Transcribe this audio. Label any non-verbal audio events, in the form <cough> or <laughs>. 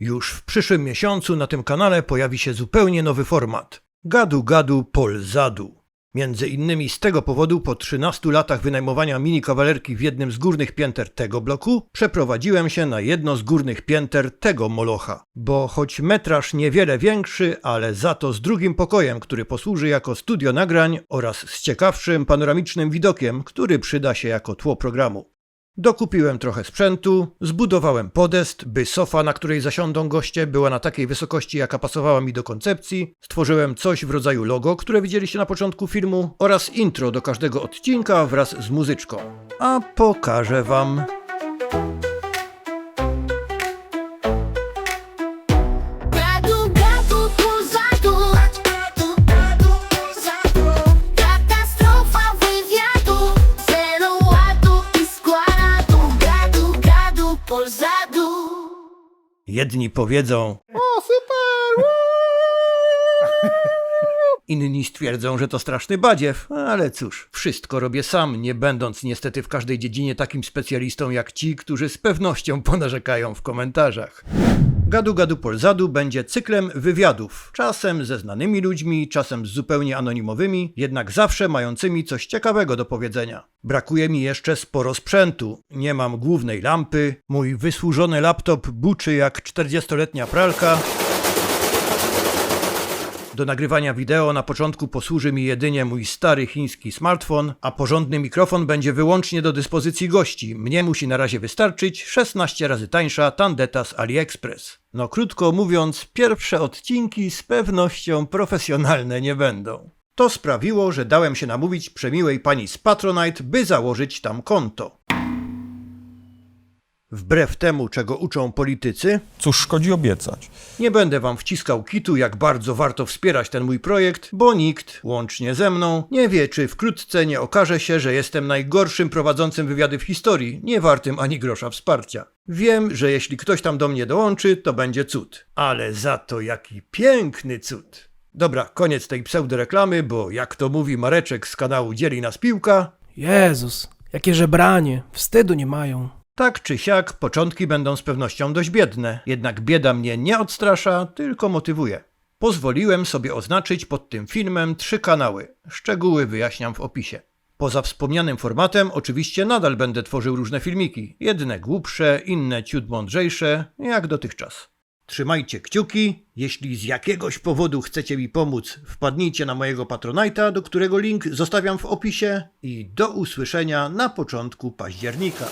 Już w przyszłym miesiącu na tym kanale pojawi się zupełnie nowy format. Gadu Gadu Pol Zadu. Między innymi z tego powodu po 13 latach wynajmowania mini kawalerki w jednym z górnych pięter tego bloku przeprowadziłem się na jedno z górnych pięter tego molocha. Bo choć metraż niewiele większy, ale za to z drugim pokojem, który posłuży jako studio nagrań oraz z ciekawszym panoramicznym widokiem, który przyda się jako tło programu. Dokupiłem trochę sprzętu, zbudowałem podest, by sofa, na której zasiądą goście, była na takiej wysokości, jaka pasowała mi do koncepcji. Stworzyłem coś w rodzaju logo, które widzieliście na początku filmu, oraz intro do każdego odcinka wraz z muzyczką. A pokażę wam. Jedni powiedzą: O, super! <laughs> Inni stwierdzą, że to straszny badziew, ale cóż, wszystko robię sam, nie będąc niestety w każdej dziedzinie takim specjalistą jak ci, którzy z pewnością ponarzekają w komentarzach. Gadu Gadu Polzadu będzie cyklem wywiadów, czasem ze znanymi ludźmi, czasem z zupełnie anonimowymi, jednak zawsze mającymi coś ciekawego do powiedzenia. Brakuje mi jeszcze sporo sprzętu. Nie mam głównej lampy, mój wysłużony laptop buczy jak 40-letnia pralka. Do nagrywania wideo na początku posłuży mi jedynie mój stary chiński smartfon, a porządny mikrofon będzie wyłącznie do dyspozycji gości. Mnie musi na razie wystarczyć 16 razy tańsza tandeta z AliExpress. No krótko mówiąc, pierwsze odcinki z pewnością profesjonalne nie będą. To sprawiło, że dałem się namówić przemiłej pani z Patronite, by założyć tam konto. Wbrew temu, czego uczą politycy, Cóż szkodzi obiecać? nie będę wam wciskał kitu, jak bardzo warto wspierać ten mój projekt, bo nikt, łącznie ze mną, nie wie, czy wkrótce nie okaże się, że jestem najgorszym prowadzącym wywiady w historii, nie wartym ani grosza wsparcia. Wiem, że jeśli ktoś tam do mnie dołączy, to będzie cud. Ale za to jaki piękny cud. Dobra, koniec tej pseudoreklamy, bo jak to mówi Mareczek z kanału Dzieli nas piłka, Jezus, jakie żebranie, wstydu nie mają. Tak czy siak, początki będą z pewnością dość biedne, jednak bieda mnie nie odstrasza, tylko motywuje. Pozwoliłem sobie oznaczyć pod tym filmem trzy kanały. Szczegóły wyjaśniam w opisie. Poza wspomnianym formatem oczywiście nadal będę tworzył różne filmiki. Jedne głupsze, inne ciut mądrzejsze, jak dotychczas. Trzymajcie kciuki. Jeśli z jakiegoś powodu chcecie mi pomóc, wpadnijcie na mojego Patronite'a, do którego link zostawiam w opisie. I do usłyszenia na początku października.